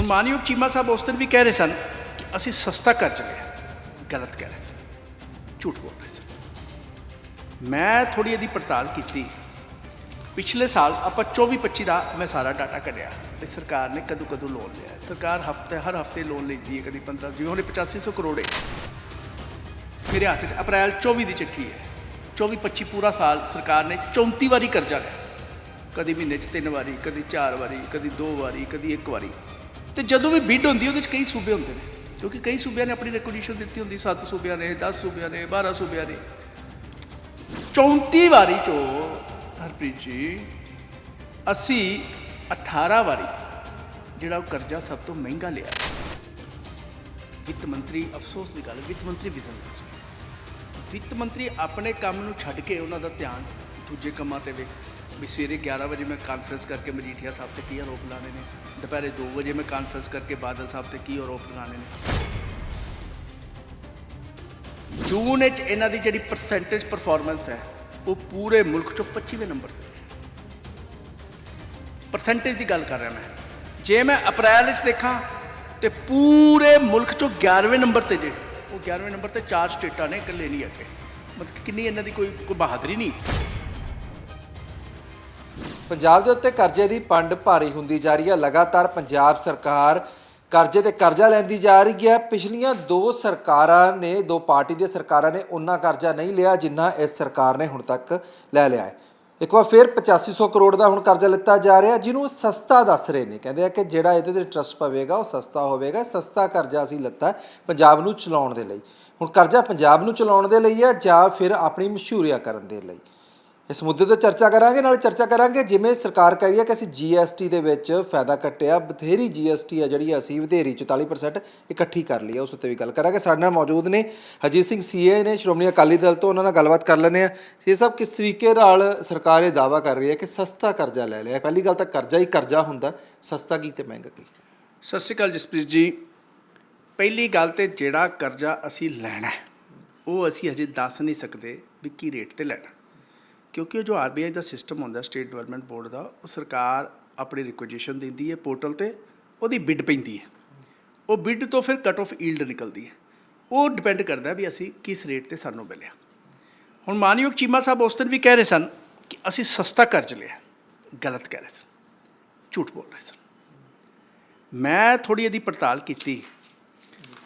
ਹੁਣ ਮਾਨਯੋਗ ਚੀਮਾ ਸਾਹਿਬ ਉਸ ਦਿਨ ਵੀ ਕਹਿ ਰਹੇ ਸਨ ਕਿ ਅਸੀਂ ਸਸਤਾ ਕਰਜ਼ ਲਿਆ ਗਲਤ ਕਹਿ ਰਹੇ ਸਨ। ਝੂਠ ਬੋਲ ਰਹੇ ਸਨ। ਮੈਂ ਥੋੜੀ ਇਹਦੀ ਪੜਤਾਲ ਕੀਤੀ। ਪਿਛਲੇ ਸਾਲ ਆਪਾਂ 24 25 ਦਾ ਮੈਂ ਸਾਰਾ ਡਾਟਾ ਕੱਢਿਆ। ਤੇ ਸਰਕਾਰ ਨੇ ਕਦੋਂ ਕਦੋਂ ਲੋਨ ਲਿਆ। ਸਰਕਾਰ ਹਫ਼ਤੇ, ਹਰ ਹਫ਼ਤੇ ਲੋਨ ਲੈਂਦੀ ਹੈ ਕਦੀ 15 ਜਿਵੇਂ ਹੁਣੇ 8500 ਕਰੋੜ ਹੈ। ਮੇਰੇ ਹੱਥ 'ਚ ਅਪ੍ਰੈਲ 24 ਦੀ ਚਿੱਠੀ ਹੈ। 24 25 ਪੂਰਾ ਸਾਲ ਸਰਕਾਰ ਨੇ 34 ਵਾਰੀ ਕਰਜ਼ਾ ਲਿਆ। ਕਦੀ ਮਹੀਨੇ 'ਚ ਤਿੰਨ ਵਾਰੀ, ਕਦੀ ਚਾਰ ਵਾਰੀ, ਕਦੀ ਦੋ ਵਾਰੀ, ਕਦੀ ਇੱਕ ਵਾਰੀ। ਤੇ ਜਦੋਂ ਵੀ ਬਿੱਡ ਹੁੰਦੀ ਉਹਦੇ 'ਚ ਕਈ ਸੂਬੇ ਹੁੰਦੇ ਨੇ। ਕਿਉਂਕਿ ਕਈ ਸੂਬਿਆਂ ਨੇ ਆਪਣੀ ਰੈਕੋਗਨੀਸ਼ਨ ਦਿੱਤੀ ਹੁੰਦੀ 7 ਸੂਬਿਆਂ ਨੇ 10 ਸੂਬਿਆਂ ਨੇ 12 ਸੂਬਿਆਂ ਨੇ। 34 ਵਾਰੀ ਚੋਂ, ਹਰਪ੍ਰੀਤ ਜੀ, ਅਸੀਂ 18 ਵਾਰੀ ਜਿਹੜਾ ਉਹ ਕਰਜ਼ਾ ਸਭ ਤੋਂ ਮਹਿੰਗਾ ਲਿਆ। ਵਿੱਤ ਮੰਤਰੀ, ਅਫਸੋਸ ਦੀ ਗੱਲ ਵਿੱਤ ਮੰਤਰੀ ਬਿਜ਼ਨਸ ਵਿੱਤ ਮੰਤਰੀ ਆਪਣੇ ਕੰਮ ਨੂੰ ਛੱਡ ਕੇ ਉਹਨਾਂ ਦਾ ਧਿਆਨ ਦੂਜੇ ਕੰਮਾਂ ਤੇ ਵੇ। ਵੀ ਸਵੇਰੇ 11 ਵਜੇ ਮੈਂ ਕਾਨਫਰੰਸ ਕਰਕੇ ਮਜੀਠੀਆ ਸਾਹਿਬ ਤੇ ਕੀ ਆਰੋਪ ਲਾਣੇ ਨੇ। ਦੁਪਹਿਰੇ 2 ਵਜੇ ਮੈਂ ਕਾਨਫਰੰਸ ਕਰਕੇ ਬਾਦਲ ਸਾਹਿਬ ਤੇ ਕੀ ਆਰੋਪ ਲਗਾਉਣੇ ਨੇ? ਜੂਨ ਵਿੱਚ ਇਹਨਾਂ ਦੀ ਜਿਹੜੀ ਪਰਸੈਂਟੇਜ ਪਰਫਾਰਮੈਂਸ ਹੈ, ਉਹ ਪੂਰੇ ਮੁਲਕ ਚੋਂ 25ਵੇਂ ਨੰਬਰ ਤੇ। ਪਰਸੈਂਟੇਜ ਦੀ ਗੱਲ ਕਰ ਰਿਹਾ ਮੈਂ। ਜੇ ਮੈਂ ਅਪ੍ਰੈਲ ਵਿੱਚ ਦੇਖਾਂ ਤੇ ਪੂਰੇ ਮੁਲਕ ਚੋਂ 11ਵੇਂ ਨੰਬਰ ਤੇ ਜੇ, ਉਹ 11ਵੇਂ ਨੰਬਰ ਤੇ ਚਾਰ ਸਟੇਟਾਂ ਨੇ ਇਕੱਲੇ ਨਹੀਂ ਅੱਗੇ। ਮਤਲਬ ਕਿੰਨੀ ਇਹਨਾਂ ਦੀ ਕੋਈ ਕੋਈ ਬਹਾਦਰੀ ਨਹੀਂ। ਪੰਜਾਬ ਦੇ ਉੱਤੇ ਕਰਜ਼ੇ ਦੀ ਪੰਡ ਭਾਰੀ ਹੁੰਦੀ ਜਾ ਰਹੀ ਹੈ। ਲਗਾਤਾਰ ਪੰਜਾਬ ਸਰਕਾਰ ਕਰਜ਼ੇ ਤੇ ਕਰਜ਼ਾ ਲੈਂਦੀ ਜਾ ਰਹੀ ਹੈ। ਪਿਛਲੀਆਂ ਦੋ ਸਰਕਾਰਾਂ ਨੇ, ਦੋ ਪਾਰਟੀ ਦੀਆਂ ਸਰਕਾਰਾਂ ਨੇ ਉਨਾ ਕਰਜ਼ਾ ਨਹੀਂ ਲਿਆ ਜਿੰਨਾ ਇਸ ਸਰਕਾਰ ਨੇ ਹੁਣ ਤੱਕ ਲੈ ਲਿਆ ਹੈ। ਇੱਕ ਵਾਰ ਫਿਰ 8500 ਕਰੋੜ ਦਾ ਹੁਣ ਕਰਜ਼ਾ ਲਿੱਤਾ ਜਾ ਰਿਹਾ ਜਿਹਨੂੰ ਸਸਤਾ ਦੱਸ ਰਹੇ ਨੇ। ਕਹਿੰਦੇ ਆ ਕਿ ਜਿਹੜਾ ਇਹਦੇ ਤੇ ਇੰਟਰਸਟ ਪਵੇਗਾ, ਉਹ ਸਸਤਾ ਹੋਵੇਗਾ। ਸਸਤਾ ਕਰਜ਼ਾ ਅਸੀਂ ਲਿੱਤਾ ਪੰਜਾਬ ਨੂੰ ਚਲਾਉਣ ਦੇ ਲਈ। ਹੁਣ ਕਰਜ਼ਾ ਪੰਜਾਬ ਨੂੰ ਚਲਾਉਣ ਦੇ ਲਈ ਹੈ ਜਾਂ ਫਿਰ ਆਪਣੀ ਮਸ਼ਹੂਰੀਆ ਕਰਨ ਦੇ ਲਈ? ਇਸ ਮੁੱਦੇ ਤੇ ਚਰਚਾ ਕਰਾਂਗੇ, ਨਾਲ ਚਰਚਾ ਕਰਾਂਗੇ ਜਿਵੇਂ ਸਰਕਾਰ ਕਹਿ ਰਹੀ ਹੈ ਕਿ ਅਸੀਂ GST ਦੇ ਵਿੱਚ ਫਾਇਦਾ ਕੱਟਿਆ, ਬਥੇਰੀ GST ਆ ਜਿਹੜੀ ਅਸੀਂ ਵਧੇਰੀ 44% ਇਕੱਠੀ ਕਰ ਲਈ ਹੈ ਉਸ ਉੱਤੇ ਵੀ ਗੱਲ ਕਰਾਂਗੇ। ਸਾਡੇ ਨਾਲ ਮੌਜੂਦ ਨੇ ਹਰਜੀਤ ਸਿੰਘ ਸੀਏ ਨੇ, ਸ਼੍ਰੋਮਣੀ ਅਕਾਲੀ ਦਲ ਤੋਂ ਉਹਨਾਂ ਨਾਲ ਗੱਲਬਾਤ ਕਰ ਲੈਂਦੇ ਆ। ਸੀ ਸਾਹਿਬ ਕਿਸ ਤਰੀਕੇ ਨਾਲ ਸਰਕਾਰ ਇਹ ਦਾਵਾ ਕਰ ਰਹੀ ਹੈ ਕਿ ਸਸਤਾ ਕਰਜ਼ਾ ਲੈ ਲਿਆ? ਪਹਿਲੀ ਗੱਲ ਤਾਂ ਕਰਜ਼ਾ ਹੀ ਕਰਜ਼ਾ ਹੁੰਦਾ। ਸਸਤਾ ਕੀ ਤੇ ਮਹਿੰਗਾ ਕੀ? ਸਤਿ ਸ਼੍ਰੀ ਅਕਾਲ ਜਸਪ੍ਰੀਤ ਜੀ। ਪਹਿਲੀ ਗੱਲ ਤੇ ਜਿਹੜਾ ਕਰਜ਼ਾ ਅਸੀਂ ਲੈਣਾ ਉਹ ਅਸੀਂ ਅਜੇ ਦੱਸ ਨਹੀਂ ਸਕਦੇ ਵੀ ਕੀ ਰੇਟ ਤੇ ਲੈਣਾ। ਕਿਉਂਕਿ ਉਹ ਜੋ ਆਰਬੀਆਈ ਦਾ ਸਿਸਟਮ ਹੁੰਦਾ ਸਟੇਟ ਡਿਵੈਲਪਮੈਂਟ ਬੋਰਡ ਦਾ, ਉਹ ਸਰਕਾਰ ਆਪਣੀ ਰਿਕੁਜੀਸ਼ਨ ਦਿੰਦੀ ਹੈ ਪੋਰਟਲ ਤੇ, ਉਹਦੀ ਬਿੱਡ ਪੈਂਦੀ ਹੈ। ਉਹ ਬਿੱਡ ਤੋਂ ਫਿਰ ਕਟ ਆਫ ਈਲਡ ਨਿਕਲਦੀ ਹੈ। ਉਹ ਡਿਪੈਂਡ ਕਰਦਾ ਵੀ ਅਸੀਂ ਕਿਸ ਰੇਟ ਤੇ ਸਾਨੂੰ ਮਿਲਿਆ। ਹੁਣ ਮਾਨਯੋਗ ਚੀਮਾ ਸਾਹਿਬ ਉਸ ਦਿਨ ਵੀ ਕਹਿ ਰਹੇ ਸਨ ਕਿ ਅਸੀਂ ਸਸਤਾ ਕਰਜ਼ ਲਿਆ। ਗਲਤ ਕਹਿ ਰਹੇ ਸਨ। ਝੂਠ ਬੋਲ ਰਹੇ ਸਨ। ਮੈਂ ਥੋੜੀ ਇਹਦੀ ਪੜਤਾਲ ਕੀਤੀ।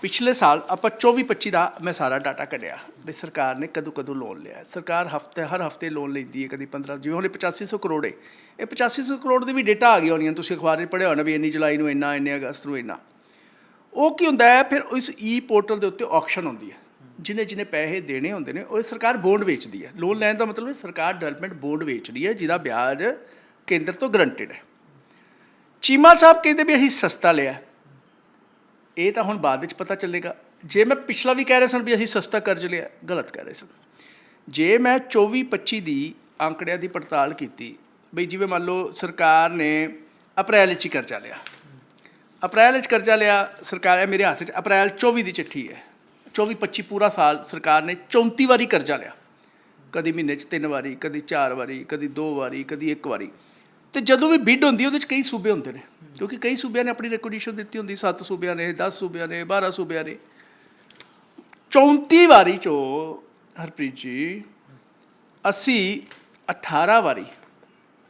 ਪਿਛਲੇ ਸਾਲ ਆਪਾਂ 24 25 ਦਾ ਮੈਂ ਸਾਰਾ ਡਾਟਾ ਕੱਢਿਆ ਵੀ ਸਰਕਾਰ ਨੇ ਕਦੋਂ ਕਦੋਂ ਲੋਨ ਲਿਆ। ਸਰਕਾਰ ਹਫ਼ਤੇ, ਹਰ ਹਫ਼ਤੇ ਲੋਨ ਲੈਂਦੀ ਹੈ ਕਦੀ 15 ਜਿਵੇਂ ਹੁਣੇ 8500 ਕਰੋੜ ਹੈ। ਇਹ 8500 ਕਰੋੜ ਦੀ ਵੀ ਡੇਟਾ ਆ ਗਈ ਹੋਣੀ ਤੁਸੀਂ ਅਖਬਾਰ 'ਚ ਪੜ੍ਹਿਆ ਹੋਣਾ ਵੀ ਇੰਨੀ ਜੁਲਾਈ ਨੂੰ ਇੰਨਾ, ਇੰਨੇ ਅਗਸਤ ਨੂੰ ਇੰਨਾ। ਉਹ ਕੀ ਹੁੰਦਾ ਹੈ, ਫਿਰ ਇਸ ਈ ਪੋਰਟਲ ਦੇ ਉੱਤੇ ਆਕਸ਼ਨ ਹੁੰਦੀ ਹੈ। ਜਿਹਨੇ ਜਿਹਨੇ ਪੈਸੇ ਦੇਣੇ ਹੁੰਦੇ ਨੇ, ਉਹ ਸਰਕਾਰ ਬੌਂਡ ਵੇਚਦੀ ਹੈ। ਲੋਨ ਲੈਣ ਦਾ ਮਤਲਬ ਹੈ ਸਰਕਾਰ ਡਿਵੈਲਪਮੈਂਟ ਬੌਂਡ ਵੇਚ ਰਹੀ ਹੈ, ਜਿਹਦਾ ਵਿਆਜ ਕੇਂਦਰ ਤੋਂ ਗਰੰਟਡ ਹੈ। ਚੀਮਾ ਸਾਹਿਬ ਕਹਿੰਦੇ ਵੀ ਅਸੀਂ ਸਸਤਾ ਲਿਆ। ਇਹ ਤਾਂ ਹੁਣ ਬਾਅਦ ਵਿੱਚ ਪਤਾ ਚੱਲੇਗਾ। ਜੇ ਮੈਂ ਪਿਛਲਾ ਵੀ ਕਹਿ ਰਹੇ ਸਨ ਵੀ ਅਸੀਂ ਸਸਤਾ ਕਰਜ਼ ਲਿਆ, ਗਲਤ ਕਹਿ ਰਹੇ ਸਨ ਜੇ ਮੈਂ 24 25 ਦੀ ਅੰਕੜਿਆਂ ਦੀ ਪੜਤਾਲ ਕੀਤੀ, ਬਈ ਜਿਵੇਂ ਮੰਨ ਲਓ ਸਰਕਾਰ ਨੇ ਅਪ੍ਰੈਲ ਵਿੱਚ ਹੀ ਕਰਜ਼ਾ ਲਿਆ। ਅਪ੍ਰੈਲ ਵਿੱਚ ਕਰਜ਼ਾ ਲਿਆ, ਸਰਕਾਰ ਹੈ ਮੇਰੇ ਹੱਥ 'ਚ ਅਪ੍ਰੈਲ 24 ਦੀ ਚਿੱਠੀ ਹੈ। 24 25 ਪੂਰਾ ਸਾਲ ਸਰਕਾਰ ਨੇ 34 ਵਾਰੀ ਕਰਜ਼ਾ ਲਿਆ। ਕਦੀ ਮਹੀਨੇ 'ਚ ਤਿੰਨ ਵਾਰੀ, ਕਦੀ ਚਾਰ ਵਾਰੀ, ਕਦੀ ਦੋ ਵਾਰੀ, ਕਦੀ ਇੱਕ ਵਾਰੀ। ਤੇ ਜਦੋਂ ਵੀ ਬਿੱਡ ਹੁੰਦੀ ਉਹਦੇ 'ਚ ਕਈ ਸੂਬੇ ਹੁੰਦੇ ਨੇ। ਕਿਉਂਕਿ ਕਈ ਸੂਬਿਆਂ ਨੇ ਆਪਣੀ ਰੈਕੋਗਨੀਸ਼ਨ ਦਿੱਤੀ ਹੁੰਦੀ 7 ਸੂਬਿਆਂ ਨੇ 10 ਸੂਬਿਆਂ ਨੇ 12 ਸੂਬਿਆਂ ਨੇ। 34 ਵਾਰੀ ਚੋਂ ਹਰਪ੍ਰੀਤ ਜੀ ਅਸੀਂ 18 ਵਾਰੀ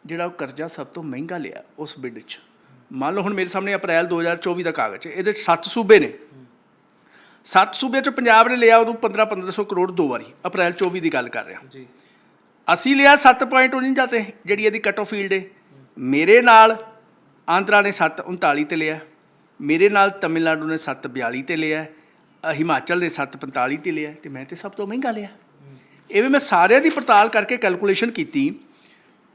ਜਿਹੜਾ ਉਹ ਕਰਜ਼ਾ ਸਭ ਤੋਂ ਮਹਿੰਗਾ ਲਿਆ ਉਸ ਬਿੱਡ 'ਚ। ਮੰਨ ਲਓ ਹੁਣ ਮੇਰੇ ਸਾਹਮਣੇ ਅਪ੍ਰੈਲ 2024 ਦਾ ਕਾਗਜ਼ ਹੈ ਇਹਦੇ 'ਚ 7 ਸੂਬੇ ਨੇ। 7 ਸੂਬਿਆਂ 'ਚੋਂ ਪੰਜਾਬ ਨੇ ਲਿਆ ਉਦੋਂ 15 1500 ਕਰੋੜ ਦੋ ਵਾਰੀ ਅਪ੍ਰੈਲ 24 ਦੀ ਗੱਲ ਕਰ ਰਿਹਾ। ਜੀ। ਅਸੀਂ ਲਿਆ 7.49 ਤੇ ਜਿਹੜੀ ਇਹਦੀ ਕਟ ਆਫ ਫੀਲਡ ਹੈ। ਮੇਰੇ ਨਾਲ ਆਂਧਰਾ ਨੇ 739 ਤੇ ਲਿਆ, ਮੇਰੇ ਨਾਲ ਤਮਿਲਨਾਡੂ ਨੇ 742 ਤੇ ਲਿਆ, ਹਿਮਾਚਲ ਨੇ 745 ਤੇ ਲਿਆ ਤੇ ਮੈਂ ਤੇ ਸਭ ਤੋਂ ਮਹਿੰਗਾ ਲਿਆ। ਐਵੇਂ ਮੈਂ ਸਾਰਿਆਂ ਦੀ ਪੜਤਾਲ ਕਰਕੇ ਕੈਲਕੂਲੇਸ਼ਨ ਕੀਤੀ।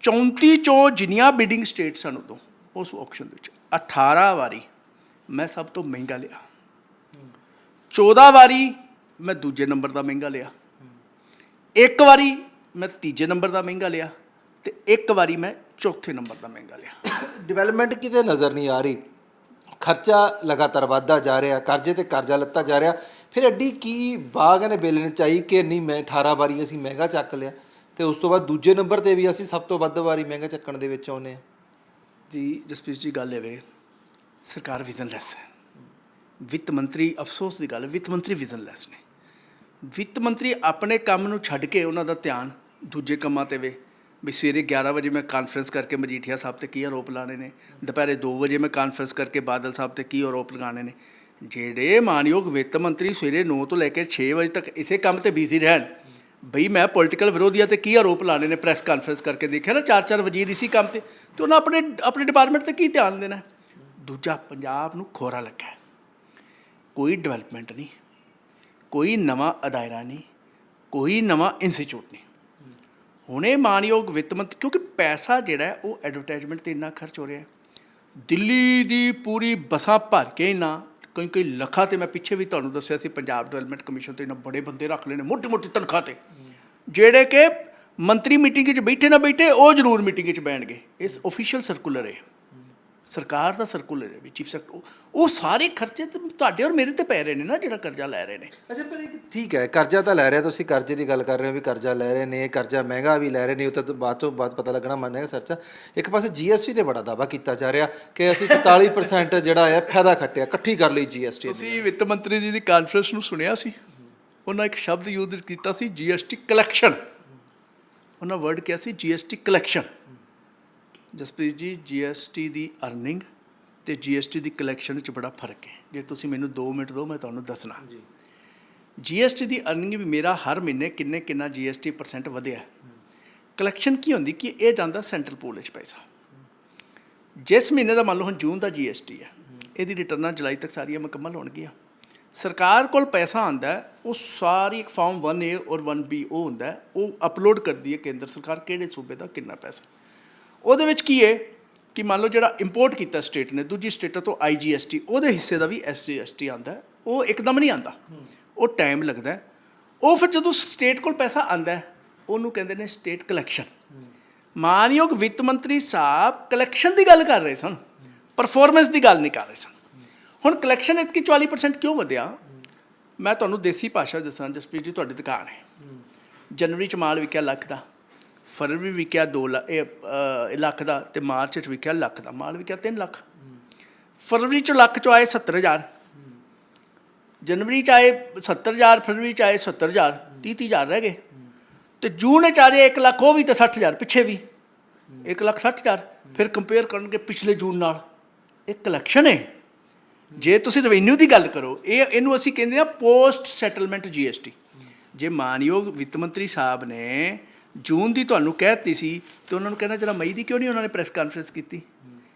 34 ਚੋਂ ਜਿੰਨੀਆਂ ਬਿਡਿੰਗ ਸਟੇਟਸ ਹਨ ਉਦੋਂ, ਉਸ ਆਕਸ਼ਨ ਵਿੱਚ 18 ਵਾਰੀ ਮੈਂ ਸਭ ਤੋਂ ਮਹਿੰਗਾ ਲਿਆ। 14 ਵਾਰੀ ਮੈਂ ਦੂਜੇ ਨੰਬਰ ਦਾ ਮਹਿੰਗਾ ਲਿਆ। ਇੱਕ ਵਾਰੀ ਮੈਂ ਤੀਜੇ ਨੰਬਰ ਦਾ ਮਹਿੰਗਾ ਲਿਆ। ਤੇ ਇੱਕ ਵਾਰੀ ਮੈਂ ਚੌਥੇ ਨੰਬਰ ਦਾ ਮਹਿੰਗਾ ਲਿਆ। ਡਿਵੈਲਪਮੈਂਟ ਕਿਤੇ ਨਜ਼ਰ ਨਹੀਂ ਆ ਰਹੀ। ਖਰਚਾ ਲਗਾਤਾਰ ਵਧਦਾ ਜਾ ਰਿਹਾ ਕਰਜ਼ੇ ਤੇ ਕਰਜ਼ਾ ਲੱਤਾ ਜਾ ਰਿਹਾ। ਫਿਰ ਐਡੀ ਕੀ ਬਾਗ ਨੇ ਬੇਲਣ ਚਾਹੀ ਕਿ ਨਹੀਂ ਮੈਂ 18 ਵਾਰੀ ਅਸੀਂ ਮਹਿੰਗਾ ਚੱਕ ਲਿਆ। ਤੇ ਉਸ ਤੋਂ ਬਾਅਦ ਦੂਜੇ ਨੰਬਰ ਤੇ ਵੀ ਅਸੀਂ ਸਭ ਤੋਂ ਵੱਧ ਵਾਰੀ ਮਹਿੰਗਾ ਚੱਕਣ ਦੇ ਵਿੱਚ ਆਉਨੇ ਆ ਜੀ ਜਸਪ੍ਰੀਤ ਜੀ ਗੱਲ ਇਹ ਵੇ ਸਰਕਾਰ ਵਿਜ਼ਨਲੈਸ ਹੈ। ਵਿੱਤ ਮੰਤਰੀ ਅਫਸੋਸ ਦੀ ਗੱਲ ਵਿੱਤ ਮੰਤਰੀ ਵਿਜ਼ਨਲੈਸ ਨੇ। ਵਿੱਤ ਮੰਤਰੀ ਆਪਣੇ ਕੰਮ ਨੂੰ ਛੱਡ ਕੇ ਉਹਨਾਂ ਦਾ ਧਿਆਨ ਦੂਜੇ ਕੰਮਾਂ ਤੇ ਵੇ। ਵੀ ਸਵੇਰੇ 11 ਵਜੇ ਮੈਂ ਕਾਨਫਰੰਸ ਕਰਕੇ ਮਜੀਠੀਆ ਸਾਹਿਬ ਤੇ ਕੀ ਆਰੋਪ ਲਾਣੇ ਨੇ? ਦੁਪਹਿਰੇ 2 ਵਜੇ ਮੈਂ ਕਾਨਫਰੰਸ ਕਰਕੇ ਬਾਦਲ ਸਾਹਿਬ ਤੇ ਕੀ ਆਰੋਪ ਲਗਾਉਣੇ ਨੇ? ਜਿਹੜੇ ਮਾਨਯੋਗ ਵਿੱਤ ਮੰਤਰੀ ਸਵੇਰੇ 9 ਤੋਂ ਲੈ ਕੇ 6 ਵਜੇ ਤੱਕ ਇਸੇ ਕੰਮ ਤੇ ਬਿਜ਼ੀ ਰਹਿਣ, ਬਈ ਮੈਂ ਪੋਲੀਟੀਕਲ ਵਿਰੋਧੀਆਂ ਤੇ ਕੀ ਆਰੋਪ ਲਾਣੇ ਨੇ ਪ੍ਰੈਸ ਕਾਨਫਰੰਸ ਕਰਕੇ ਦੇਖਿਆ ਨਾ ਚਾਰ ਚਾਰ ਵਜ਼ੀਰ ਇਸੀ ਕੰਮ ਤੇ ਤੇ ਉਹਨਾਂ ਆਪਣੇ ਆਪਣੇ ਡਿਪਾਰਟਮੈਂਟ ਤੇ ਕੀ ਧਿਆਨ ਦੇਣਾ? ਦੂਜਾ, ਪੰਜਾਬ ਨੂੰ ਖੋਰਾ ਲੱਗਾ ਕੋਈ ਡਿਵੈਲਪਮੈਂਟ ਨਹੀਂ, ਕੋਈ ਨਵਾਂ ਅਦਾਇਰਾ ਨਹੀਂ, ਕੋਈ ਨਵਾਂ ਇੰਸਟੀਚਿਊਟ ਨਹੀਂ। ਹੁਣੇ ਮਾਨਯੋਗ ਵਿੱਤ ਮੰਤਰੀ, ਕਿਉਂਕਿ ਪੈਸਾ ਜਿਹੜਾ ਉਹ ਐਡਵਰਟਾਈਜ਼ਮੈਂਟ ਤੇ ਇੰਨਾ ਖਰਚ ਹੋ ਰਿਹਾ ਹੈ। ਦਿੱਲੀ ਦੀ ਪੂਰੀ ਬਸਾਂ ਭਰ ਕੇ ਨਾ ਕਈ ਕਈ ਲੱਖਾਂ ਤੇ ਮੈਂ ਪਿੱਛੇ ਵੀ ਤੁਹਾਨੂੰ ਦੱਸਿਆ ਸੀ, ਪੰਜਾਬ ਡਿਵੈਲਪਮੈਂਟ ਕਮਿਸ਼ਨ ਤੇ ਇਹਨਾਂ ਬੜੇ ਬੰਦੇ ਰੱਖ ਲੈਣੇ ਮੋਟੀ ਮੋਟੀ ਤਨਖਾਹ ਤੇ। ਜਿਹੜੇ ਕਿ ਮੰਤਰੀ ਮੀਟਿੰਗ 'ਚ ਬੈਠੇ ਨਾ ਬੈਠੇ, ਉਹ ਜ਼ਰੂਰ ਮੀਟਿੰਗ 'ਚ ਬੈਣਗੇ। ਇਸ ਅਫੀਸ਼ੀਅਲ ਸਰਕੂਲਰ ਹੈ। ਸਰਕਾਰ ਦਾ ਸਰਕੂਲਰ ਹੈ ਵੀ ਚੀਫ ਸੈਕਟਰ ਉਹ ਸਾਰੇ ਖਰਚੇ ਤੇ ਤੁਹਾਡੇ ਔਰ ਮੇਰੇ ਤੇ ਪੈ ਰਹੇ ਨੇ ਨਾ ਜਿਹੜਾ ਕਰਜ਼ਾ ਲੈ ਰਹੇ ਨੇ। ਅੱਛਾ ਪਰ ਇੱਕ ਠੀਕ ਹੈ ਕਰਜ਼ਾ ਤਾਂ ਲੈ ਰਿਹਾ ਤੁਸੀਂ ਕਰਜ਼ੇ ਦੀ ਗੱਲ ਕਰ ਰਹੇ ਹੋ ਵੀ ਕਰਜ਼ਾ ਲੈ ਰਹੇ ਨੇ ਕਰਜ਼ਾ ਮਹਿੰਗਾ ਵੀ ਲੈ ਰਹੇ ਨੇ ਉਹ ਤਾਂ ਬਾਅਦ ਤੋਂ ਬਾਅਦ ਪਤਾ ਲੱਗਣਾ ਮੰਨੇਗਾ ਸਰਚਾ ਇੱਕ ਪਾਸੇ ਜੀਐਸਟੀ ਤੇ ਬੜਾ ਦਾਵਾ ਕੀਤਾ ਜਾ ਰਿਹਾ ਕਿ ਅਸੀਂ 44% ਜਿਹੜਾ ਹੈ ਫਾਇਦਾ ਖੱਟਿਆ ਇਕੱਠੀ ਕਰ ਲਈ ਜੀਐਸਟੀ ਤੁਸੀਂ ਵਿੱਤ ਮੰਤਰੀ ਜੀ ਦੀ ਕਾਨਫਰੰਸ ਨੂੰ ਸੁਣਿਆ ਸੀ? ਉਹਨਾਂ ਇੱਕ ਸ਼ਬਦ ਯੂਜ਼ ਕੀਤਾ ਸੀ ਜੀਐਸਟੀ ਕਲੈਕਸ਼ਨ ਉਹਨਾਂ ਵਰਡ ਕਿਹਾ ਸੀ GST collection Jaspreet ji GST ਦੀ ਅਰਨਿੰਗ ਤੇ ਜੀਐਸਟੀ ਦੀ ਕਲੈਕਸ਼ਨ ਵਿੱਚ ਬੜਾ ਫ਼ਰਕ ਹੈ। ਜੇ ਤੁਸੀਂ ਮੈਨੂੰ 2 ਮਿੰਟ ਦਿਓ ਮੈਂ ਤੁਹਾਨੂੰ ਦੱਸਣਾ। ਜੀ। ਜੀਐਸਟੀ ਦੀ ਅਰਨਿੰਗ ਵੀ ਮੇਰਾ ਹਰ ਮਹੀਨੇ ਕਿੰਨੇ ਕਿੰਨਾ ਜੀਐਸਟੀ ਪਰਸੈਂਟ ਵਧਿਆ। ਕਲੈਕਸ਼ਨ ਕੀ ਹੁੰਦੀ ਕਿ ਇਹ ਜਾਂਦਾ ਸੈਂਟਰਲ ਪੂਲ ਵਿੱਚ ਪੈਸਾ। ਜਿਸ ਮਹੀਨੇ ਦਾ ਮੰਨ ਲਓ ਹੁਣ ਜੂਨ ਦਾ ਜੀਐਸਟੀ ਹੈ ਇਹਦੀ ਰਿਟਰਨਾਂ ਜੁਲਾਈ ਤੱਕ ਸਾਰੀਆਂ ਮੁਕੰਮਲ ਹੋਣਗੀਆਂ। ਸਰਕਾਰ ਕੋਲ ਪੈਸਾ ਆਂਦਾ ਉਹ ਸਾਰੀ ਇੱਕ ਫਾਰਮ 1A ਔਰ 1B ਉਹ ਹੁੰਦਾ ਉਹ ਅਪਲੋਡ ਕਰਦੀ ਹੈ ਕੇਂਦਰ ਸਰਕਾਰ ਕਿਹੜੇ ਸੂਬੇ ਦਾ ਕਿੰਨਾ ਪੈਸਾ। ਉਹਦੇ ਵਿੱਚ ਕੀ ਹੈ ਕਿ ਮੰਨ ਲਓ ਜਿਹੜਾ ਇੰਪੋਰਟ ਕੀਤਾ ਸਟੇਟ ਨੇ ਦੂਜੀ ਸਟੇਟਾਂ ਤੋਂ ਆਈਜੀਐਸਟੀ ਉਹਦੇ ਹਿੱਸੇ ਦਾ ਵੀ ਐਸਜੀਐਸਟੀ ਆਂਦਾ ਹੈ, ਉਹ ਇੱਕਦਮ ਨਹੀਂ ਆਂਦਾ ਉਹ ਟਾਈਮ ਲੱਗਦਾ। ਉਹ ਫਿਰ ਜਦੋਂ ਸਟੇਟ ਕੋਲ ਪੈਸਾ ਆਂਦਾ ਉਹਨੂੰ ਕਹਿੰਦੇ ਨੇ ਸਟੇਟ ਕਲੈਕਸ਼ਨ ਮਾਨਯੋਗ ਵਿੱਤ ਮੰਤਰੀ ਸਾਹਿਬ ਕਲੈਕਸ਼ਨ ਦੀ ਗੱਲ ਕਰ ਰਹੇ ਸਨ ਪਰਫਾਰਮੈਂਸ ਦੀ ਗੱਲ ਨਹੀਂ ਕਰ ਰਹੇ ਸਨ। ਹੁਣ ਕਲੈਕਸ਼ਨ ਇਤਕੀ 40% ਕਿਉਂ ਵਧਿਆ? ਮੈਂ ਤੁਹਾਨੂੰ ਦੇਸੀ ਭਾਸ਼ਾ ਦੱਸਾਂ ਜਸਪ੍ਰੀਤ ਜੀ ਤੁਹਾਡੀ ਦੁਕਾਨ ਹੈ। ਜਨਵਰੀ ਚ ਮਾਲ ਵਿਕਿਆ ਲੱਖ ਦਾ। ਫਰਵਰੀ ਵਿਕਿਆ 2 ਲੱਖ ਦਾ ਤੇ ਮਾਰਚ ਚ ਵਿਕਿਆ ਲੱਖ ਦਾ। ਮਾਲ ਵਿਕਿਆ 3 ਲੱਖ। ਫਰਵਰੀ ਚ ਲੱਖ ਚੋਂ ਆਏ 70000 ਜਨਵਰੀ ਚ ਆਏ 70000 ਫਰਵਰੀ ਚ ਆਏ 70000 30 ਹਜ਼ਾਰ ਰਹਿ ਗਏ। ਤੇ ਜੂਨ 'ਚ ਆ ਰਹੇ 1 ਲੱਖ, ਉਹ ਵੀ ਤਾਂ 60000 ਪਿੱਛੇ ਵੀ। 1 ਲੱਖ 60000 ਫਿਰ ਕੰਪੇਅਰ ਕਰਨਗੇ ਪਿਛਲੇ ਜੂਨ ਨਾਲ। ਇਹ ਕਲੈਕਸ਼ਨ ਹੈ ਜੇ ਤੁਸੀਂ ਰਵੈਨਿਊ ਦੀ ਗੱਲ ਕਰੋ, ਇਹ, ਇਹਨੂੰ ਅਸੀਂ ਕਹਿੰਦੇ ਆ ਪੋਸਟ ਸੈਟਲਮੈਂਟ ਜੀਐਸਟੀ ਜੇ ਮਾਨਯੋਗ ਵਿੱਤ ਮੰਤਰੀ ਸਾਹਿਬ ਨੇ ਜੂਨ ਦੀ ਤੁਹਾਨੂੰ ਕਹਿਤੀ ਸੀ ਤੇ ਉਹਨਾਂ ਨੂੰ ਕਹਿਣਾ ਜਰਾ ਮਈ ਦੀ ਕਿਉਂ ਨਹੀਂ ਉਹਨਾਂ ਨੇ ਪ੍ਰੈਸ ਕਾਨਫਰੰਸ ਕੀਤੀ?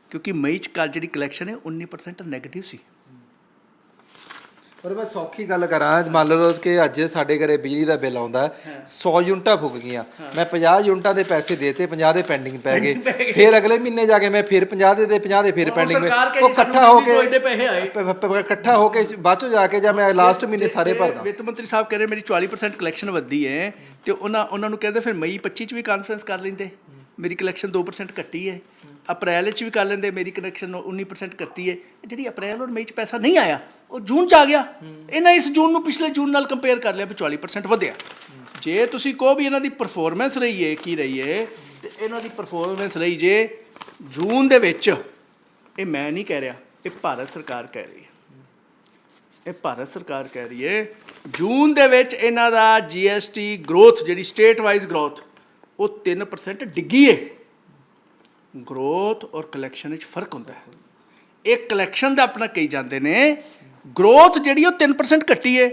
ਕਿਉਂਕਿ ਮਈ ਚ ਕੱਲ ਜਿਹੜੀ ਕਲੈਕਸ਼ਨ ਹੈ 19% ਨੈਗੇਟਿਵ ਸੀ। ਪਰ ਮੈਂ ਸੌਖੀ ਗੱਲ ਕਰਾਂ ਮੰਨ ਲਓ ਕਿ ਅੱਜ ਸਾਡੇ ਘਰੇ ਬਿਜਲੀ ਦਾ ਬਿੱਲ ਆਉਂਦਾ 100 ਯੂਨਿਟਾਂ ਫੁੱਕ ਗਈਆਂ। ਮੈਂ 50 ਯੂਨਿਟਾਂ ਦੇ ਪੈਸੇ ਦੇਤੇ 50 ਦੇ ਪੈਂਡਿੰਗ ਪੈ ਗਏ। ਫਿਰ ਅਗਲੇ ਮਹੀਨੇ ਜਾ ਕੇ ਮੈਂ ਫਿਰ 50 ਦੇ ਦੇ 50 ਦੇ ਫਿਰ ਪੈਂਡਿੰਗ ਉਹ ਇਕੱਠਾ ਹੋ ਕੇ ਇਕੱਠਾ ਹੋ ਕੇ ਬਾਅਦ ਚੋਂ ਜਾ ਕੇ ਜਾਂ ਮੈਂ ਲਾਸਟ ਮਹੀਨੇ ਸਾਰੇ ਭਰਦਾ। ਵਿੱਤ ਮੰਤਰੀ ਸਾਹਿਬ ਕਹਿ ਰਹੇ ਮੇਰੀ 40% ਕਲੈਕਸ਼ਨ ਵੱਧੀ ਹੈ ਤੇ ਉਹਨਾਂ ਉਹਨਾਂ ਨੂੰ ਕਹਿੰਦੇ ਫਿਰ ਮਈ 25 ਚ ਵੀ ਕਾਨਫਰੰਸ ਕਰ ਲੈਂਦੇ। ਮੇਰੀ ਕਲੈਕਸ਼ਨ 2% ਘੱਟੀ ਹੈ। ਅਪ੍ਰੈਲ ਚ ਵੀ ਕਰ ਲੈਂਦੇ ਮੇਰੀ ਕਲੈਕਸ਼ਨ 19% ਘੱਟੀ ਹੈ। ਜਿਹੜੀ ਅਪ੍ਰੈਲ ਔਰ ਮਈ ਚ ਪੈਸਾ ਨਹੀਂ ਆਇਆ ਉਹ ਜੂਨ ਚ ਆ ਗਿਆ। ਇਹਨਾਂ ਇਸ ਜੂਨ ਨੂੰ ਪਿਛਲੇ ਜੂਨ ਨਾਲ ਕੰਪੇਅਰ ਕਰ ਲਿਆ ਵੀ 40% ਵਧਿਆ। ਜੇ ਤੁਸੀਂ ਕਹੋ ਵੀ ਇਹਨਾਂ ਦੀ ਪਰਫਾਰਮੈਂਸ ਰਹੀ ਹੈ ਕੀ ਰਹੀ ਹੈ ਤੇ ਇਹਨਾਂ ਦੀ ਪਰਫਾਰਮੈਂਸ ਰਹੀ ਜੇ ਜੂਨ ਦੇ ਵਿੱਚ ਇਹ ਮੈਂ ਨਹੀਂ ਕਹਿ ਰਿਹਾ ਇਹ ਭਾਰਤ ਸਰਕਾਰ ਕਹਿ ਰਹੀ ਹੈ। ਇਹ ਭਾਰਤ ਸਰਕਾਰ ਕਹਿ ਰਹੀ ਹੈ ਜੂਨ ਦੇ ਵਿੱਚ ਇਹਨਾਂ ਦਾ GST ਗਰੋਥ ਜਿਹੜੀ ਸਟੇਟ ਵਾਈਜ਼ ਗਰੋਥ ਉਹ 3% ਡਿੱਗੀ ਹੈ ਗਰੋਥ ਔਰ ਕਲੈਕਸ਼ਨ ਵਿੱਚ ਫ਼ਰਕ ਹੁੰਦਾ ਹੈ। ਇਹ ਕਲੈਕਸ਼ਨ ਦਾ ਆਪਣਾ ਕਹੀ ਜਾਂਦੇ ਨੇ, ਗਰੋਥ ਜਿਹੜੀ ਉਹ 3% ਘਟੀ ਹੈ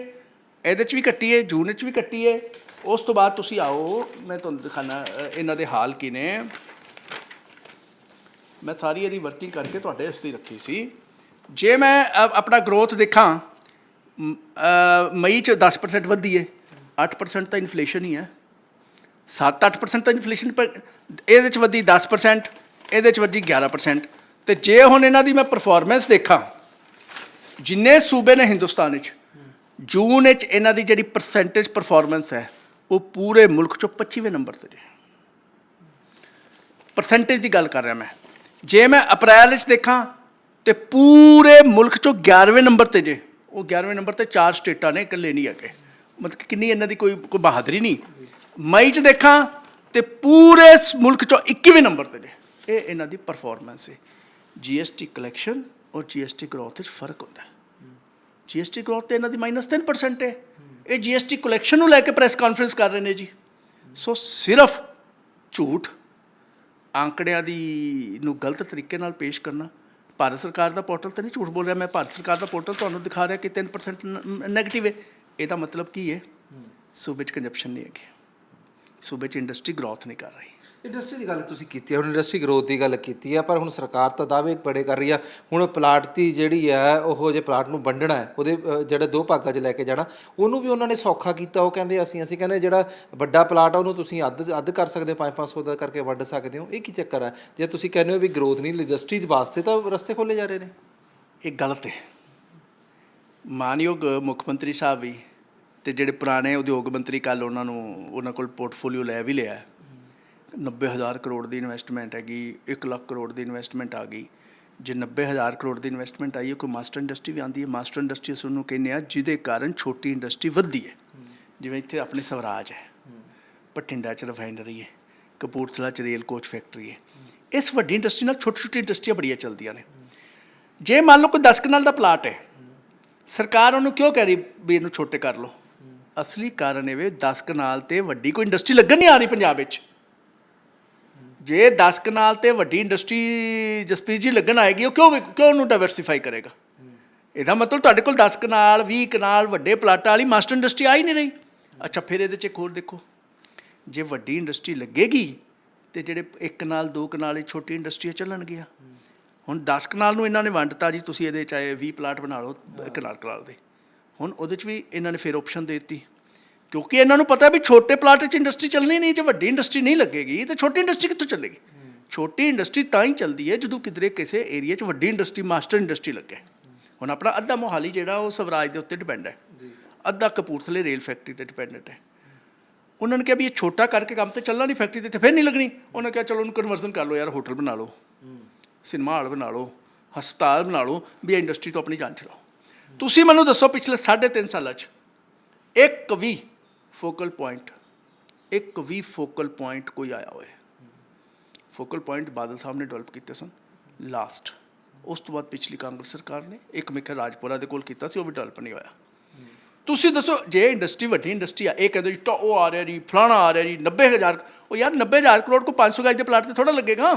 ਇਹਦੇ ਚ ਵੀ ਘਟੀ ਹੈ ਜੂਨ ਵਿੱਚ ਵੀ ਘਟੀ ਹੈ ਉਸ ਤੋਂ ਬਾਅਦ ਤੁਸੀਂ ਆਓ, ਮੈਂ ਤੁਹਾਨੂੰ ਦਿਖਾਣਾ ਇਹਨਾਂ ਦੇ ਹਾਲ ਕੀ ਨੇ। ਮੈਂ ਸਾਰੀ ਇਹਦੀ ਵਰਕਿੰਗ ਕਰਕੇ ਤੁਹਾਡੇ ਵਾਸਤੇ ਰੱਖੀ ਸੀ। ਜੇ ਮੈਂ ਆਪਣਾ ਗਰੋਥ ਦੇਖਾਂ ਮਈ ਚ 10% ਵਧੀ ਹੈ 8% ਤਾਂ ਇਨਫਲੇਸ਼ਨ ਹੀ ਹੈ। 7-8% ਤਾਂ ਇਨਫਲੇਸ਼ਨ ਇਹਦੇ ਚ ਵਧੀ 10% ਇਹਦੇ ਚ ਵੱਜੀ 11% ਤੇ ਜੇ ਹੁਣ ਇਹਨਾਂ ਦੀ ਮੈਂ ਪਰਫਾਰਮੈਂਸ ਦੇਖਾਂ, ਜਿੰਨੇ ਸੂਬੇ ਨੇ ਹਿੰਦੁਸਤਾਨ ਵਿੱਚ, ਜੂਨ ਵਿੱਚ ਇਹਨਾਂ ਦੀ ਜਿਹੜੀ ਪਰਸੈਂਟੇਜ ਪਰਫਾਰਮੈਂਸ ਹੈ, ਉਹ ਪੂਰੇ ਮੁਲਕ ਚੋਂ 25ਵੇਂ ਨੰਬਰ ਤੇ ਜੇ ਪਰਸੈਂਟੇਜ ਦੀ ਗੱਲ ਕਰ ਰਿਹਾ ਮੈਂ। ਜੇ ਮੈਂ ਅਪ੍ਰੈਲ ਵਿੱਚ ਦੇਖਾਂ, ਤੇ ਪੂਰੇ ਮੁਲਕ ਚੋਂ 11ਵੇਂ ਨੰਬਰ ਤੇ ਜੇ, ਉਹ 11ਵੇਂ ਨੰਬਰ ਤੇ ਚਾਰ ਸਟੇਟਾਂ ਨੇ, ਇਕੱਲੇ ਨਹੀਂ ਹੈਗੇ। ਮਤਲਬ ਕਿੰਨੀ ਇਹਨਾਂ ਦੀ ਕੋਈ ਕੋਈ ਬਹਾਦਰੀ ਨਹੀਂ। ਮਈ 'ਚ ਦੇਖਾਂ, ਤੇ ਪੂਰੇ ਮੁਲਕ ਚੋਂ 21ਵੇਂ ਨੰਬਰ ਤੇ ਜੇ। ਇਹ ਇਹਨਾਂ ਦੀ ਪਰਫਾਰਮੈਂਸ ਹੈ ਜੀਐਸਟੀ ਕਲੈਕਸ਼ਨ ਔਰ ਜੀਐਸਟੀ ਗਰੋਥ ਵਿੱਚ ਫ਼ਰਕ ਹੁੰਦਾ। ਹੈ ਜੀਐਸਟੀ ਗਰੋਥ ਤੇ ਇਹਨਾਂ ਦੀ -3% ਹੈ ਇਹ ਜੀਐਸਟੀ ਕਲੈਕਸ਼ਨ ਨੂੰ ਲੈ ਕੇ ਪ੍ਰੈਸ ਕਾਨਫਰੰਸ ਕਰ ਰਹੇ ਨੇ ਜੀ। ਸੋ ਸਿਰਫ ਝੂਠ ਆંકੜਿਆਂ ਦੀ ਨੂੰ ਗਲਤ ਤਰੀਕੇ ਨਾਲ ਪੇਸ਼ ਕਰਨਾ ਭਾਰਤ ਸਰਕਾਰ ਦਾ ਪੋਰਟਲ ਤੇ ਨਹੀਂ ਝੂਠ ਬੋਲ ਰਿਹਾ ਮੈਂ ਭਾਰਤ ਸਰਕਾਰ ਦਾ ਪੋਰਟਲ ਤੁਹਾਨੂੰ ਦਿਖਾ ਰਿਹਾ ਕਿ 3% ਨੈਗੇਟਿਵ ਹੈ ਇਹਦਾ ਮਤਲਬ ਕੀ ਹੈ। ਸੂਬੇ 'ਚ ਕੰਜਪਸ਼ਨ ਨਹੀਂ ਹੈਗੀ। ਸੂਬੇ 'ਚ ਇੰਡਸਟਰੀ ਗਰੋਥ ਨਹੀਂ ਕਰ ਰਹੀ। ਇੰਡਸਟਰੀ ਦੀ ਗੱਲ ਤੁਸੀਂ ਕੀਤੀ ਹੈ ਹੁਣ ਇੰਡਸਟਰੀ ਗਰੋਥ ਦੀ ਗੱਲ ਕੀਤੀ ਹੈ ਪਰ ਹੁਣ ਸਰਕਾਰ ਤਾਂ ਦਾਅਵੇ ਬੜੇ ਕਰ ਰਹੀ ਆ। ਹੁਣ ਪਲਾਟ ਦੀ ਜਿਹੜੀ ਹੈ ਉਹ ਜੇ ਪਲਾਟ ਨੂੰ ਵੰਡਣਾ ਹੈ, ਉਹਦੇ ਜਿਹੜੇ ਦੋ ਭਾਗਾਂ 'ਚ ਲੈ ਕੇ ਜਾਣਾ, ਉਹਨੂੰ ਵੀ ਉਹਨਾਂ ਨੇ ਸੌਖਾ ਕੀਤਾ। ਉਹ ਕਹਿੰਦੇ ਅਸੀਂ ਅਸੀਂ ਕਹਿੰਦੇ ਜਿਹੜਾ ਵੱਡਾ ਪਲਾਟ ਆ, ਉਹਨੂੰ ਤੁਸੀਂ ਅੱਧ ਅੱਧ ਕਰ ਸਕਦੇ ਹੋ 5-500 ਦਾ ਕਰਕੇ ਵੰਡ ਸਕਦੇ ਹੋ। ਇਹ ਕੀ ਚੱਕਰ ਹੈ? ਜੇ ਤੁਸੀਂ ਕਹਿੰਦੇ ਹੋ ਵੀ ਗਰੋਥ ਨਹੀਂ ਇੰਡਸਟਰੀ ਦੇ ਵਾਸਤੇ ਤਾਂ ਰਸਤੇ ਖੋਲੇ ਜਾ ਰਹੇ ਨੇ। ਇਹ ਗਲਤ ਹੈ। ਮਾਨਯੋਗ ਮੁੱਖ ਮੰਤਰੀ ਸਾਹਿਬ ਵੀ ਤੇ ਜਿਹੜੇ ਪੁਰਾਣੇ ਉਦਯੋਗ ਮੰਤਰੀ ਕੱਲ ਉਹਨਾਂ ਨੂੰ, ਉਹਨਾਂ ਕੋਲ ਪੋਰਟਫੋਲੀਓ ਲੈ ਵੀ ਲਿਆ 90000 ਕਰੋੜ ਦੀ ਇਨਵੈਸਟਮੈਂਟ ਹੈਗੀ 1 ਲੱਖ ਕਰੋੜ ਦੀ ਇਨਵੈਸਟਮੈਂਟ ਆ ਗਈ। ਜੇ 90000 ਕਰੋੜ ਦੀ ਇਨਵੈਸਟਮੈਂਟ ਆਈ ਹੈ ਕੋਈ ਮਾਸਟਰ ਇੰਡਸਟਰੀ ਵੀ ਆਂਦੀ ਹੈ। ਮਾਸਟਰ ਇੰਡਸਟਰੀ ਅਸੀਂ ਉਹਨੂੰ ਕਹਿੰਦੇ ਆ ਜਿਹਦੇ ਕਾਰਨ ਛੋਟੀ ਇੰਡਸਟਰੀ ਵੱਧਦੀ ਹੈ। ਜਿਵੇਂ ਇੱਥੇ ਆਪਣੇ ਸਵਰਾਜ ਹੈ ਭਟਿੰਡਾ ਚ ਰਿਫਾਈਨਰੀ ਹੈ, ਕਪੂਰਥਲਾ ਚ ਰੇਲ ਕੋਚ ਫੈਕਟਰੀ ਹੈ। ਇਸ ਵੱਡੀ ਇੰਡਸਟਰੀ ਨਾਲ ਛੋਟੀ ਛੋਟੀ ਇੰਡਸਟਰੀਆਂ ਬੜੀਆਂ ਚੱਲਦੀਆਂ ਨੇ। ਜੇ ਮੰਨ ਲਓ ਕੋਈ 10 ਕਨਾਲ ਦਾ ਪਲਾਟ ਹੈ, ਸਰਕਾਰ ਉਹਨੂੰ ਕਿਉਂ ਕਹਿ ਰਹੀ ਵੀ ਇਹਨੂੰ ਛੋਟੇ ਕਰ ਲਓ? ਅਸਲੀ ਕਾਰਨ ਇਹ ਵੇ 10 ਕਨਾਲ ਤੇ ਵੱਡੀ ਕੋਈ ਇੰਡਸਟਰੀ ਲੱਗਣ ਨਹੀਂ ਆ ਰਹੀ ਪੰਜਾਬ ਵਿੱਚ। ਜੇ 10 ਕਨਾਲ ਤੇ ਵੱਡੀ ਇੰਡਸਟਰੀ ਜਸਪ੍ਰੀਤ ਜੀ ਲੱਗਣ ਆਏਗੀ, ਉਹ ਕਿਉਂ ਕਿਉਂ ਉਹਨੂੰ ਡਾਈਵਰਸਿਫਾਈ ਕਰੇਗਾ? ਇਹਦਾ ਮਤਲਬ ਤੁਹਾਡੇ ਕੋਲ 10 ਕਨਾਲ 20 ਕਨਾਲ ਵੱਡੇ ਪਲਾਟਾਂ ਵਾਲੀ ਮਾਸਟਰ ਇੰਡਸਟਰੀ ਆ ਹੀ ਨਹੀਂ ਰਹੀ। ਅੱਛਾ, ਫਿਰ ਇਹਦੇ 'ਚ ਇੱਕ ਹੋਰ ਦੇਖੋ। ਜੇ ਵੱਡੀ ਇੰਡਸਟਰੀ ਲੱਗੇਗੀ ਤੇ ਜਿਹੜੇ ਇੱਕ ਕਨਾਲ ਦੋ ਕਨਾਲ ਇਹ ਛੋਟੀ ਇੰਡਸਟਰੀਆਂ ਚੱਲਣਗੀਆਂ ਹੁਣ 10 ਕਨਾਲ ਨੂੰ ਇਹਨਾਂ ਨੇ ਵੰਡਤਾ ਜੀ, ਤੁਸੀਂ ਇਹਦੇ ਚਾਹੇ 20 ਪਲਾਟ ਬਣਾ ਲਓ ਕਨਾਲ ਕਨਾਲ ਦੇ। ਹੁਣ ਉਹਦੇ 'ਚ ਵੀ ਇਹਨਾਂ ਨੇ ਫਿਰ ਆਪਸ਼ਨ ਦੇ ਦਿੱਤੀ। ਕਿਉਂਕਿ ਇਹਨਾਂ ਨੂੰ ਪਤਾ ਵੀ ਛੋਟੇ ਪਲਾਟ 'ਚ ਇੰਡਸਟਰੀ ਚੱਲਣੀ ਨਹੀਂ ਜੇ ਵੱਡੀ ਇੰਡਸਟਰੀ ਨਹੀਂ ਲੱਗੇਗੀ ਤੇ ਛੋਟੀ ਇੰਡਸਟਰੀ ਕਿੱਥੋਂ ਚੱਲੇਗੀ? ਛੋਟੀ ਇੰਡਸਟਰੀ ਤਾਂ ਹੀ ਚੱਲਦੀ ਹੈ ਜਦੋਂ ਕਿਧਰੇ ਕਿਸੇ ਏਰੀਆ 'ਚ ਵੱਡੀ ਇੰਡਸਟਰੀ ਮਾਸਟਰ ਇੰਡਸਟਰੀ ਲੱਗੇ। ਹੁਣ ਆਪਣਾ ਅੱਧਾ ਮੋਹਾਲੀ ਜਿਹੜਾ ਉਹ ਸਵਰਾਜ ਦੇ ਉੱਤੇ ਡਿਪੈਂਡ ਹੈ। ਅੱਧਾ ਕਪੂਰਥਲੇ ਰੇਲ ਫੈਕਟਰੀ ਤੇ ਡਿਪੈਂਡੈਂਟ ਹੈ। ਉਹਨਾਂ ਨੇ ਕਿਹਾ ਵੀ ਇਹ ਛੋਟਾ ਕਰਕੇ ਕੰਮ ਤੇ ਚੱਲਣਾ ਨਹੀਂ ਫੈਕਟਰੀ ਤੇ ਤੇ ਫਿਰ ਨਹੀਂ ਲੱਗਣੀ। ਉਹਨਾਂ ਕਿਹਾ ਚਲੋ ਉਹਨੂੰ ਕਨਵਰਜ਼ਨ ਕਰ ਲਓ ਯਾਰ ਹੋਟਲ ਬਣਾ ਲਓ ਸਿਨੇਮਾ ਹਾਲ ਬਣਾ ਲਓ ਹਸਪਤਾਲ ਬਣਾ ਲਓ ਵੀ ਇੰਡਸਟਰੀ ਤੋਂ ਆਪਣੀ ਜਾਨ ਚਲਾਓ। ਤੁਸੀਂ ਮੈਨੂੰ ਦੱਸੋ ਪਿਛਲੇ 3.5 ਸਾਲਾਂ 'ਚ ਇੱਕ ਵੀ ਫੋਕਲ ਪੁਆਇੰਟ, ਇੱਕ ਵੀ ਫੋਕਲ ਪੁਆਇੰਟ ਕੋਈ ਆਇਆ ਹੋਏ। ਫੋਕਲ ਪੁਆਇੰਟ ਬਾਦਲ ਸਾਹਿਬ ਨੇ ਡਿਵੈਲਪ ਕੀਤੇ ਸਨ, ਲਾਸਟ। ਉਸ ਤੋਂ ਬਾਅਦ ਪਿਛਲੀ ਕਾਂਗਰਸ ਸਰਕਾਰ ਨੇ, ਇੱਕ ਮੇਖਾ ਰਾਜਪੁਰਾ ਦੇ ਕੋਲ ਕੀਤਾ ਸੀ, ਉਹ ਵੀ ਡਿਵੈਲਪ ਨਹੀਂ ਹੋਇਆ। ਤੁਸੀਂ ਦੱਸੋ, ਜੇ ਇੰਡਸਟਰੀ ਵੱਡੀ ਇੰਡਸਟਰੀ ਆ, ਇਹ ਕਹਿੰਦੇ ਜੀ, ਟੋ, ਉਹ ਆ ਰਿਹਾ ਜੀ, ਫਲਾਣਾ ਆ ਰਿਹਾ ਜੀ 90000 ਉਹ ਯਾਰ 90000 ਕਰੋੜ ਕੋ 500 ਗਜ ਦੇ ਪਲਾਟ ਤੇ ਥੋੜਾ ਲੱਗੇਗਾ।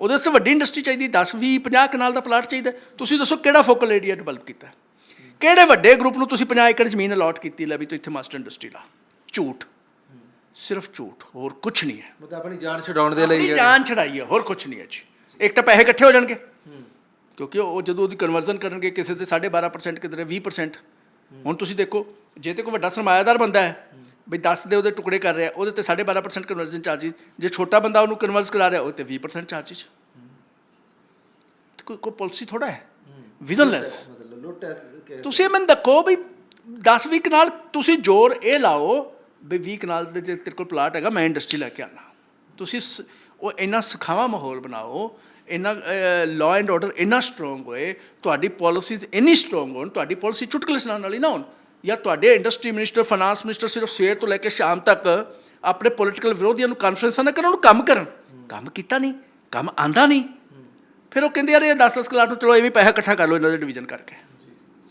ਉਹਦੇ ਵਾਸਤੇ ਵੱਡੀ ਇੰਡਸਟਰੀ ਚਾਹੀਦੀ 10 20 50 ਕਨਾਲ ਦਾ ਪਲਾਟ ਚਾਹੀਦਾ। ਤੁਸੀਂ ਦੱਸੋ, ਕਿਹੜਾ ਫੋਕਲ ਏਰੀਆ ਡਿਵੈਲਪ ਕੀਤਾ? ਕਿਹੜੇ ਵੱਡੇ ਗਰੁੱਪ ਨੂੰ ਤੁਸੀਂ 50 ਏਕੜ ਜ਼ਮੀਨ ਅਲਾਟ ਕੀਤੀ ਲੈ ਵੀ ਤੂੰ ਇੱਥੇ ਮਾਸਟਰ ਇੰਡਸਟਰੀ ਲਾ? ਝੂਠ। ਸਿਰਫ ਝੂਠ ਹੋਰ ਕੁਝ ਨਹੀਂ ਹੈ। ਮਤਲਬ ਆਪਣੀ ਜਾਨ ਛਡਾਉਣ ਦੇ ਲਈ ਆਪਣੀ ਜਾਨ ਛੜਾਈ ਹੈ ਹੋਰ ਕੁਝ ਨਹੀਂ ਹੈ ਜੀ। ਇੱਕ ਤਾਂ ਪੈਸੇ ਇਕੱਠੇ ਹੋ ਜਾਣਗੇ। ਕਿਉਂਕਿ ਉਹ ਜਦੋਂ ਉਹਦੀ ਕਨਵਰਜ਼ਨ ਕਰਨਗੇ ਕਿਸੇ ਤੇ 12.5% ਕਿਧਰੇ 20% ਹੁਣ ਤੁਸੀਂ ਦੇਖੋ ਜੇ ਤੇ ਕੋਈ ਵੱਡਾ ਸਰਮਾਇਆਦਾਰ ਬੰਦਾ ਹੈ ਬਈ 10 ਦੇ ਉਹਦੇ ਟੁਕੜੇ ਕਰ ਰਿਹਾ ਉਹਦੇ ਤੇ 12.5% ਕਨਵਰਜ਼ਨ ਚਾਰਜ ਜੇ ਛੋਟਾ ਬੰਦਾ ਉਹਨੂੰ ਕਨਵਰਸ ਕਰਾ ਰਿਹਾ ਉਹ ਤੇ 20% ਚਾਰਜਿਸ ਕੋਈ ਕੋਈ ਪਾਲਿਸੀ ਥੋੜਾ ਹੈ। ਵਿਜ਼ਨਲੈਸ। ਤੁਸੀਂ ਮੈਨੂੰ ਦੱਖੋ ਵੀ 10 ਵੀਕ ਨਾਲ ਤੁਸੀਂ ਜ਼ੋਰ ਇਹ ਲਾਓ ਵੀ 20 ਕਨਾਲ ਦੇ ਜੇ ਤੇਰੇ ਕੋਲ ਪਲਾਟ ਹੈਗਾ, ਮੈਂ ਇੰਡਸਟਰੀ ਲੈ ਕੇ ਆਣਾ ਤੁਸੀਂ ਸ- ਉਹ ਇੰਨਾ ਸੁਖਾਵਾਂ ਮਾਹੌਲ ਬਣਾਓ, ਇੰਨਾ ਲਾਅ ਐਂਡ ਆਰਡਰ ਇੰਨਾ ਸਟਰੋਂਗ ਹੋਏ, ਤੁਹਾਡੀ ਪਾਲਿਸੀਜ਼ ਇੰਨੀ ਸਟਰੋਂਗ ਹੋਣ, ਤੁਹਾਡੀ ਪਾਲਿਸੀ ਚੁਟਕਲੇ ਸੁਣਾਉਣ ਵਾਲੀ ਨਾ ਹੋਣ, ਜਾਂ ਤੁਹਾਡੇ ਇੰਡਸਟਰੀ ਮਿਨਿਸਟਰ ਫਾਈਨਾਂਸ ਮਿਨਿਸਟਰ ਸਿਰਫ ਸਵੇਰ ਤੋਂ ਲੈ ਕੇ ਸ਼ਾਮ ਤੱਕ ਆਪਣੇ ਪੋਲੀਟੀਕਲ ਵਿਰੋਧੀਆਂ ਨੂੰ ਕਾਨਫਰੰਸਾਂ ਨਾ ਕਰਨ, ਉਹਨੂੰ ਕੰਮ ਕਰਨ। ਕੰਮ ਕੀਤਾ ਨਹੀਂ, ਕੰਮ ਆਂਦਾ ਨਹੀਂ। ਫਿਰ ਉਹ ਕਹਿੰਦੇ, ਯਾਰ ਇਹ 10-10 ਕਲਾਟ ਨੂੰ ਚਲੋ ਇਹ ਵੀ ਪੈਸਾ ਇਕੱਠਾ ਕਰ ਲਓ, ਇਹਨਾਂ ਦੇ ਡਿਵੀਜ਼ਨ ਕਰਕੇ।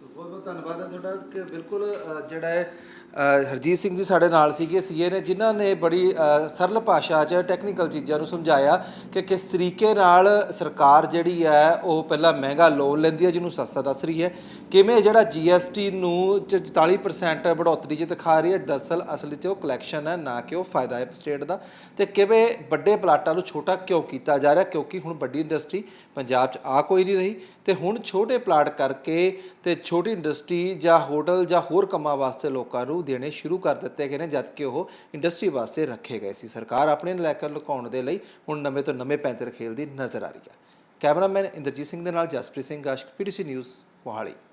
ਬਹੁਤ ਬਹੁਤ ਧੰਨਵਾਦ ਹੈ ਤੁਹਾਡਾ, ਕਿ ਬਿਲਕੁਲ ਜਿਹੜਾ ਹੈ ਹਰਜੀਤ ਸਿੰਘ ਜੀ ਸਾਡੇ ਨਾਲ ਸੀਗੇ, ਸੀਏ ਨੇ, ਜਿਨ੍ਹਾਂ ਨੇ ਬੜੀ ਸਰਲ ਭਾਸ਼ਾ 'ਚ ਟੈਕਨੀਕਲ ਚੀਜ਼ਾਂ ਨੂੰ ਸਮਝਾਇਆ ਕਿ ਕਿਸ ਤਰੀਕੇ ਨਾਲ ਸਰਕਾਰ ਜਿਹੜੀ ਹੈ, ਉਹ ਪਹਿਲਾਂ ਮਹਿੰਗਾ ਲੋਨ ਲੈਂਦੀ ਹੈ, ਜਿਹਨੂੰ ਸਸਤਾ ਦੱਸ ਰਹੀ ਹੈ। ਕਿਵੇਂ ਜਿਹੜਾ ਜੀਐਸਟੀ ਨੂੰ ਚ 44% ਬੜੋਤਰੀ 'ਚ ਦਿਖਾ ਰਹੀ ਹੈ ਦਰਅਸਲ ਅਸਲ 'ਚ ਉਹ ਕਲੈਕਸ਼ਨ ਹੈ, ਨਾ ਕਿ ਉਹ ਫਾਇਦਾ ਹੈ ਸਟੇਟ ਦਾ। ਤੇ ਕਿਵੇਂ ਵੱਡੇ ਪਲਾਟਾਂ ਨੂੰ ਛੋਟਾ ਕਿਉਂ ਕੀਤਾ ਜਾ ਰਿਹਾ, ਕਿਉਂਕਿ ਹੁਣ ਵੱਡੀ ਇੰਡਸਟਰੀ ਪੰਜਾਬ 'ਚ ਆ ਕੋਈ ਨਹੀਂ ਰਹੀ। ਤੇ ਹੁਣ ਛੋਟੇ ਪਲਾਟ ਕਰਕੇ ਤੇ ਛੋਟੀ ਇੰਡਸਟਰੀ ਜਾਂ ਹੋਟਲ ਜਾਂ ਹੋਰ ਕੰਮਾਂ ਵਾਸਤੇ ਲੋਕਾਂ ਨੂੰ ਦੇਣੇ ਸ਼ੁਰੂ ਕਰ ਦਿੱਤੇ ਗਏ ਨੇ ਜਦਕਿ ਉਹ ਇੰਡਸਟਰੀ ਵਾਸਤੇ ਰੱਖੇ ਗਏ ਸੀ। ਸਰਕਾਰ ਆਪਣੇ ਨੂੰ ਲੁਕਾਉਣ ਦੇ ਲਈ ਹੁਣ ਨਵੇਂ ਤੋਂ ਨਵੇਂ ਪੈਂਤਰ ਖੇਲਦੀ ਨਜ਼ਰ ਆ ਰਹੀ ਹੈ। ਕੈਮਰਾਮੈਨ ਇੰਦਰਜੀਤ ਸਿੰਘ ਦੇ ਨਾਲ ਜਸਪ੍ਰੀਤ ਸਿੰਘ ਗਾਸ਼ਕ ਪੀਟੀਸੀ ਨਿਊਜ਼, ਮੋਹਾਲੀ।